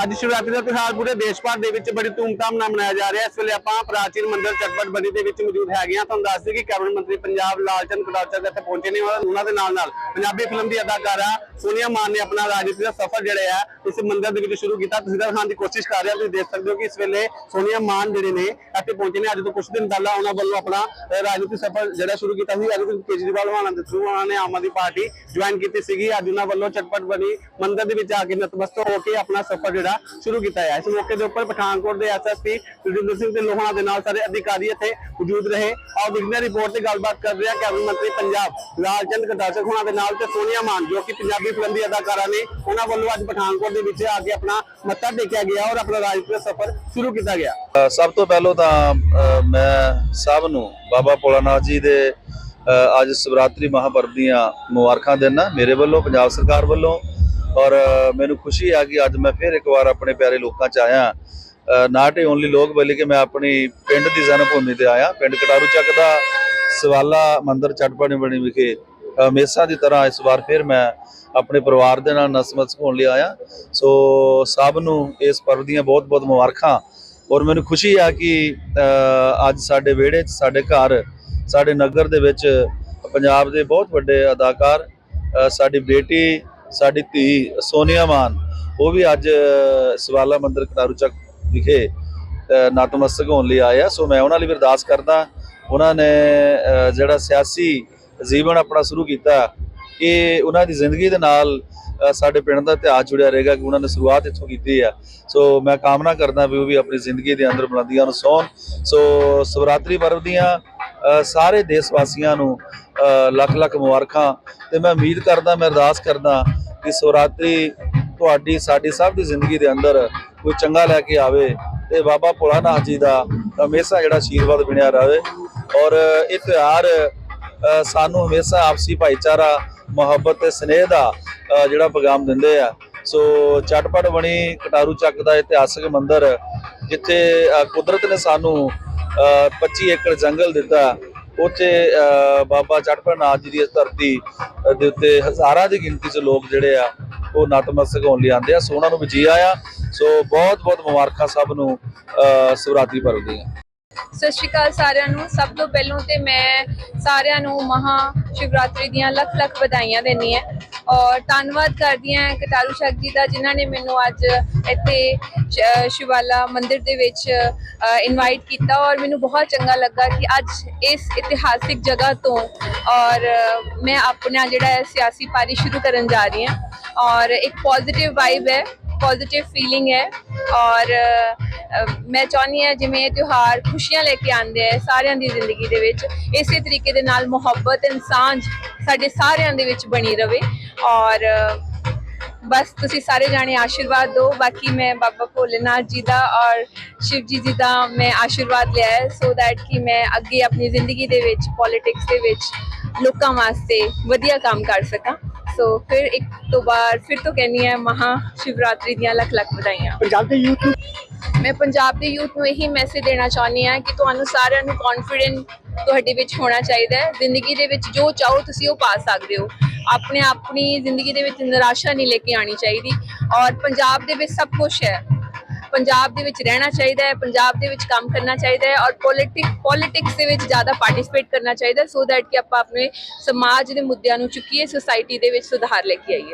ਅੱਜ ਸ਼ਿਵਰਾਤਰੀ ਦਾ ਤਿਉਹਾਰ ਪੂਰੇ ਦੇਸ਼ ਭਰ ਦੇ ਵਿੱਚ ਬੜੀ ਧੂਮਧਾਮ ਨਾਲ ਮਨਾਇਆ ਜਾ ਰਿਹਾ। ਇਸ ਵੇਲੇ ਆਪਾਂ ਪ੍ਰਾਚੀਨ ਮੰਦਿਰ ਚਟਪਟ ਬਣੀ ਦੇ ਵਿੱਚ ਮੌਜੂਦ ਹੈਗੇ ਹਾਂ। ਤੁਹਾਨੂੰ ਦੱਸ ਦਈਏ ਕਿ ਕੈਬਨਿਟ ਮੰਤਰੀ ਪੰਜਾਬ ਲਾਲਚੰਦ ਕਟਾਚਰ ਇੱਥੇ ਪਹੁੰਚੇ ਨੇ ਉਹਨਾਂ ਦੇ ਨਾਲ ਨਾਲ ਪੰਜਾਬੀ ਫਿਲਮ ਦੀ ਅਦਾਕਾਰਾ ਸੋਨੀਆ ਮਾਨ ਨੇ ਆਪਣਾ ਰਾਜਨੀਤੀ ਦਾ ਸਫ਼ਰ ਜਿਹੜਾ ਹੈ, ਇਸ ਮੰਦਿਰ ਦੇ ਵਿੱਚ ਸ਼ੁਰੂ ਕੀਤਾ। ਤੁਸੀਂ ਦਿਖਾਉਣ ਦੀ ਕੋਸ਼ਿਸ਼ ਕਰ ਰਹੇ ਹੋ, ਤੁਸੀਂ ਦੇਖ ਸਕਦੇ ਹੋ ਕਿ ਇਸ ਵੇਲੇ ਸੋਨੀਆ ਮਾਨ ਜਿਹੜੇ ਨੇ ਇੱਥੇ ਪਹੁੰਚੇ ਨੇ। ਅੱਜ ਤੋਂ ਕੁਝ ਦਿਨ ਪਹਿਲਾਂ ਉਹਨਾਂ ਵੱਲੋਂ ਆਪਣਾ ਰਾਜਨੀਤੀ ਸਫ਼ਰ ਜਿਹੜਾ ਸ਼ੁਰੂ ਕੀਤਾ ਸੀ। ਅੱਜ ਕੇਜਰੀਵਾਲ ਹੋਣਾ ਦੇ ਥਰੂ ਉਹਨਾਂ ਨੇ ਆਮ ਆਦਮੀ ਪਾਰਟੀ ਜੁਆਇਨ ਕੀਤੀ ਸੀਗੀ। ਅੱਜ ਉਹਨਾਂ ਵੱਲੋਂ ਚਟਪਟ ਬਣੀ ਮੰਦਿਰ ਦੇ ਵਿੱਚ ਆ ਕੇ ਨਤਮਸਤਕ ਹੋ ਕੇ ਆਪਣਾ ਸਫ਼ਰ ਜਿਹੜਾ ਸ਼ੁਰੂ ਕੀਤਾ ਹੈ। ਇਸ ਮੌਕੇ ਦੇ ਉੱਪਰ ਪਠਾਨਕੋਟ ਦੇ ਐਸਐਸਪੀ ਰਜਿੰਦਰ ਸਿੰਘ ਤੇ ਲੋਹਾਣਾ ਦੇ ਨਾਲ ਸਾਰੇ ਅਧਿਕਾਰੀ ਇੱਥੇ ਮੌਜੂਦ ਰਹੇ। ਔਰ ਵਿਗਿਆਨ ਰਿਪੋਰਟ ਤੇ ਗੱਲਬਾਤ ਕਰ ਰਿਹਾ ਕੈਬਨਿਟ ਮੰਤਰੀ ਪੰਜਾਬ ਲਾਲਚੰਦ ਕਟਾਚਕ ਹੋਣਾ ਦੇ ਨਾਲ ਤੇ ਸੋਨੀਆ ਮਾਨ, ਜੋ ਕਿ ਪੰਜਾਬੀ ਫਿਲਮ ਦੀ ਅਦਾਕਾਰਾ ਨੇ, ਉਹਨਾਂ ਵੱਲੋਂ ਅੱਜ ਪਠਾਨਕੋਟ ਦੇ ਵਿੱਚ ਆ ਕੇ ਆਪਣਾ ਮੱਥਾ ਟੇਕਿਆ ਗਿਆ ਔਰ ਆਪਣਾ ਰਾਜਨੀਤਿਕ ਸਫ਼ਰ ਸ਼ੁਰੂ ਕੀਤਾ ਗਿਆ। ਸਭ ਤੋਂ ਪਹਿਲਾਂ ਤਾਂ ਮੈਂ ਸਭ ਨੂੰ, ਬਾਬਾ ਭੋਲਾਨਾਥ ਜੀ ਦੇ ਅੱਜ ਸ਼ਿਵਰਾਤਰੀ ਮਹਾਪਰਵ ਦੀਆਂ ਮੁਬਾਰਕਾਂ ਦਿੰਦਾ। ਮੇਰੇ ਵੱਲੋਂ, ਪੰਜਾਬ ਸਰਕਾਰ ਵੱਲੋਂ ਔਰ ਮੈਨੂੰ ਖੁਸ਼ੀ ਆ ਕਿ ਅੱਜ ਮੈਂ ਫਿਰ ਇੱਕ ਵਾਰ ਆਪਣੇ ਪਿਆਰੇ ਲੋਕਾਂ 'ਚ ਆਇਆ। ਨਾਟ ਓਨਲੀ ਲੋਕ, ਬਲਕਿ ਮੈਂ ਆਪਣੀ ਪਿੰਡ ਦੀ ਜਨਮ ਭੂਮੀ ਤੇ ਆਇਆ। ਪਿੰਡ ਕਟਾਰੂ ਚੱਕ ਦਾ ਸਵਾਲਾ ਮੰਦਿਰ ਚਟਪਣੀ ਬਣੀ ਵਿਖੇ ਹਮੇਸ਼ਾ ਦੀ ਤਰ੍ਹਾਂ ਇਸ ਵਾਰ ਫਿਰ ਮੈਂ ਆਪਣੇ ਪਰਿਵਾਰ ਦੇ ਨਾਲ ਨਸਮਤ ਹੋਣ ਲਈ ਆਇਆ। ਸੋ, ਸਭ ਨੂੰ ਇਸ ਪਰਵ ਦੀਆਂ ਬਹੁਤ-ਬਹੁਤ ਮੁਬਾਰਕਾਂ। ਔਰ ਮੈਨੂੰ ਖੁਸ਼ੀ ਆ ਕਿ ਅੱਜ ਸਾਡੇ ਵਿਹੜੇ 'ਚ, ਸਾਡੇ ਘਰ, ਸਾਡੇ ਨਗਰ ਦੇ ਵਿੱਚ ਪੰਜਾਬ ਦੇ ਬਹੁਤ ਵੱਡੇ ਅਦਾਕਾਰ ਸਾਡੀ ਬੇਟੀ ਸਾਡੀ ਧੀ ਸੋਨੀਆ ਮਾਨ ਉਹ ਵੀ ਅੱਜ ਸਵਾਲਾ ਮੰਦਰ ਕਟਾਰੂ ਚੱਕ ਵਿਖੇ ਅ, ਨਤਮਸਤਕ ਹੋਣ ਲਈ ਆਏ ਆ। ਸੋ ਮੈਂ ਉਹਨਾਂ ਲਈ ਵੀ ਅਰਦਾਸ ਕਰਦਾ ਉਹਨਾਂ ਨੇ ਜਿਹੜਾ ਸਿਆਸੀ ਜੀਵਨ ਆਪਣਾ ਸ਼ੁਰੂ ਕੀਤਾ ਕਿ ਉਹਨਾਂ ਦੀ ਜ਼ਿੰਦਗੀ ਦੇ ਨਾਲ ਸਾਡੇ ਪਿੰਡ ਦਾ ਇਤਿਹਾਸ ਜੁੜਿਆ ਰਹੇਗਾ ਕਿ ਉਹਨਾਂ ਨੇ ਸ਼ੁਰੂਆਤ ਇੱਥੋਂ ਕੀਤੀ ਆ। ਸੋ ਮੈਂ ਕਾਮਨਾ ਕਰਦਾ ਵੀ ਉਹ ਵੀ ਆਪਣੀ ਜ਼ਿੰਦਗੀ ਦੇ ਅੰਦਰ ਬੁਲੰਦੀਆਂ ਨੂੰ ਸੌਣ। ਸੋ ਸ਼ਿਵਰਾਤਰੀ ਪਰਵ ਦੀਆਂ ਸਾਰੇ ਦੇਸ਼ ਵਾਸੀਆਂ ਨੂੰ ਲੱਖ ਲੱਖ ਮੁਬਾਰਕਾਂ। ਤੇ ਮੈਂ ਉਮੀਦ ਕਰਦਾ ਮੈਂ ਅਰਦਾਸ ਕਰਦਾ ਕਿ ਸ਼ਿਵਰਾਤਰੀ ਤੁਹਾਡੀ ਸਾਡੀ ਸਭ ਦੀ ਜ਼ਿੰਦਗੀ ਦੇ ਅੰਦਰ ਕੋਈ ਚੰਗਾ ਲੈ ਕੇ ਆਵੇ ਤੇ ਬਾਬਾ ਭੋਲਾਨਾਥ ਜੀ ਦਾ ਹਮੇਸ਼ਾ ਜਿਹੜਾ ਆਸ਼ੀਰਵਾਦ ਬਣਿਆ ਰਹੇ ਔਰ ਇਹ ਤਿਉਹਾਰ ਸਾਨੂੰ ਹਮੇਸ਼ਾ ਆਪਸੀ ਭਾਈਚਾਰਾ ਮੁਹੱਬਤ ਤੇ ਸਨੇਹ ਦਾ ਜਿਹੜਾ ਪੈਗਾਮ ਦਿੰਦੇ ਆ। ਸੋ ਚਟਪਟ ਬਣੀ ਕਟਾਰੂ ਚੱਕ ਦਾ ਇਤਿਹਾਸਕ ਮੰਦਿਰ ਜਿੱਥੇ ਕੁਦਰਤ ਨੇ ਸਾਨੂੰ ਅ, 25 ਏਕੜ ਜੰਗਲ ਦਿੱਤਾ। ਉੱਥੇ ਬਾਬਾ ਚਟਪਟ ਜੀ ਦੀ ਇਸ ਧਰਤੀ ਦੇ ਉੱਤੇ ਹਜ਼ਾਰਾਂ ਦੀ ਗਿਣਤੀ 'ਚ ਲੋਕ ਜਿਹੜੇ ਆ ਉਹ ਨਤਮਸਤਕ ਹੋਣ ਲਈ ਆਉਂਦੇ ਆ। ਸੋ ਉਹਨਾਂ ਨੂੰ ਵੀ ਜੀ ਆਇਆ। ਸੋ ਬਹੁਤ ਬਹੁਤ ਮੁਬਾਰਕਾਂ ਸਭ ਨੂੰ ਅ, ਸ਼ਿਵਰਾਤਰੀ ਪਰਵ ਦੀਆਂ। ਸਤਿ ਸ਼੍ਰੀ ਅਕਾਲ ਸਾਰਿਆਂ ਨੂੰ। ਸਭ ਤੋਂ ਪਹਿਲਾਂ ਤੇ ਮੈਂ ਸਾਰਿਆਂ ਨੂੰ ਮਹਾ ਸ਼ਿਵਰਾਤਰੀ ਦੀਆਂ ਲੱਖ ਲੱਖ ਵਧਾਈਆਂ ਦਿੰਦੀ ਹਾਂ। ਔਰ ਧੰਨਵਾਦ ਕਰਦੀ ਹਾਂ ਕਟਾਰੂ ਸ਼ੱਕ ਜੀ ਦਾ, ਜਿਨ੍ਹਾਂ ਨੇ ਮੈਨੂੰ ਅੱਜ ਇੱਥੇ ਸ਼ਿਵਾਲਾ ਮੰਦਿਰ ਦੇ ਵਿੱਚ ਇਨਵਾਈਟ ਕੀਤਾ ਔਰ ਮੈਨੂੰ ਬਹੁਤ ਚੰਗਾ ਲੱਗਾ ਕਿ ਅੱਜ ਇਸ ਇਤਿਹਾਸਿਕ ਜਗ੍ਹਾ ਤੋਂ ਔਰ ਮੈਂ ਆਪਣਾ ਜਿਹੜਾ ਸਿਆਸੀ ਪਾਰੀ ਸ਼ੁਰੂ ਕਰਨ ਜਾ ਰਹੀ ਹਾਂ ਔਰ ਇੱਕ ਪੋਜ਼ਿਟਿਵ ਵਾਈਬ ਹੈ ਪੋਜ਼ਿਟਿਵ ਫੀਲਿੰਗ ਹੈ ਔਰ ਮੈਂ ਚਾਹੁੰਦੀ ਹਾਂ ਜਿਵੇਂ ਇਹ ਤਿਉਹਾਰ ਖੁਸ਼ੀਆਂ ਲੈ ਕੇ ਆਉਂਦੇ ਆ ਸਾਰਿਆਂ ਦੀ ਜ਼ਿੰਦਗੀ ਦੇ ਵਿੱਚ, ਇਸੇ ਤਰੀਕੇ ਦੇ ਨਾਲ ਮੁਹੱਬਤ ਇਨਸਾਨ ਸਾਡੇ ਸਾਰਿਆਂ ਦੇ ਵਿੱਚ ਬਣੀ ਰਵੇ ਔਰ, ਬਸ ਤੁਸੀਂ ਸਾਰੇ ਜਾਣੇ ਆਸ਼ੀਰਵਾਦ ਦਿਓ, ਬਾਕੀ ਮੈਂ ਬਾਬਾ ਭੋਲੇਨਾਥ ਜੀ ਦਾ ਔਰ ਸ਼ਿਵ ਜੀ ਜੀ ਦਾ ਮੈਂ ਆਸ਼ੀਰਵਾਦ ਲਿਆ ਹੈ ਸੋ ਦੈਟ ਕਿ ਮੈਂ ਅੱਗੇ ਆਪਣੀ ਜ਼ਿੰਦਗੀ ਦੇ ਵਿੱਚ ਪੋਲਿਟਿਕਸ ਦੇ ਵਿੱਚ ਲੋਕਾਂ ਵਾਸਤੇ ਵਧੀਆ ਕੰਮ ਕਰ ਸਕਾਂ। ਸੋ ਫਿਰ ਇੱਕ ਤੋਂ ਬਾਅਦ, ਫਿਰ ਤੋਂ ਕਹਿੰਦੀ ਹਾਂ ਮਹਾ ਸ਼ਿਵਰਾਤਰੀ ਦੀਆਂ ਲੱਖ ਲੱਖ ਵਧਾਈਆਂ। ਪੰਜਾਬ ਦੇ ਯੂਥ ਮੈਂ ਪੰਜਾਬ ਦੇ ਯੂਥ ਨੂੰ ਇਹੀ ਮੈਸੇਜ ਦੇਣਾ ਚਾਹੁੰਦੀ ਹਾਂ ਕਿ ਤੁਹਾਨੂੰ ਸਾਰਿਆਂ ਨੂੰ ਕੌਨਫੀਡੈਂਟ ਤੁਹਾਡੇ ਵਿੱਚ ਹੋਣਾ ਚਾਹੀਦਾ ਹੈ। ਜ਼ਿੰਦਗੀ ਦੇ ਵਿੱਚ ਜੋ ਚਾਹੋ ਤੁਸੀਂ ਉਹ ਪਾ ਸਕਦੇ ਹੋ। ਆਪਣੇ ਆਪਣੀ ਜ਼ਿੰਦਗੀ ਦੇ ਵਿੱਚ ਨਿਰਾਸ਼ਾ ਨਹੀਂ ਲੈ ਕੇ ਆਣੀ ਚਾਹੀਦੀ। ਔਰ ਪੰਜਾਬ ਦੇ ਵਿੱਚ ਸਭ ਕੁਝ ਹੈ। ਪੰਜਾਬ ਦੇ ਵਿੱਚ ਰਹਿਣਾ ਚਾਹੀਦਾ ਹੈ, ਪੰਜਾਬ ਦੇ ਵਿੱਚ ਕੰਮ ਕਰਨਾ ਚਾਹੀਦਾ ਹੈ ਔਰ ਪੋਲਿਟਿਕ ਪੋਲਿਟਿਕਸ ਦੇ ਵਿੱਚ ਜ਼ਿਆਦਾ ਪਾਰਟਿਸਿਪੇਟ ਕਰਨਾ ਚਾਹੀਦਾ ਸੋ ਦੈਟ ਕਿ ਆਪਾਂ ਆਪਣੇ ਸਮਾਜ ਦੇ ਮੁੱਦਿਆਂ ਨੂੰ ਚੁੱਕੀਏ ਸੋਸਾਇਟੀ ਦੇ ਵਿੱਚ ਸੁਧਾਰ ਲੈ ਕੇ ਆਈਏ।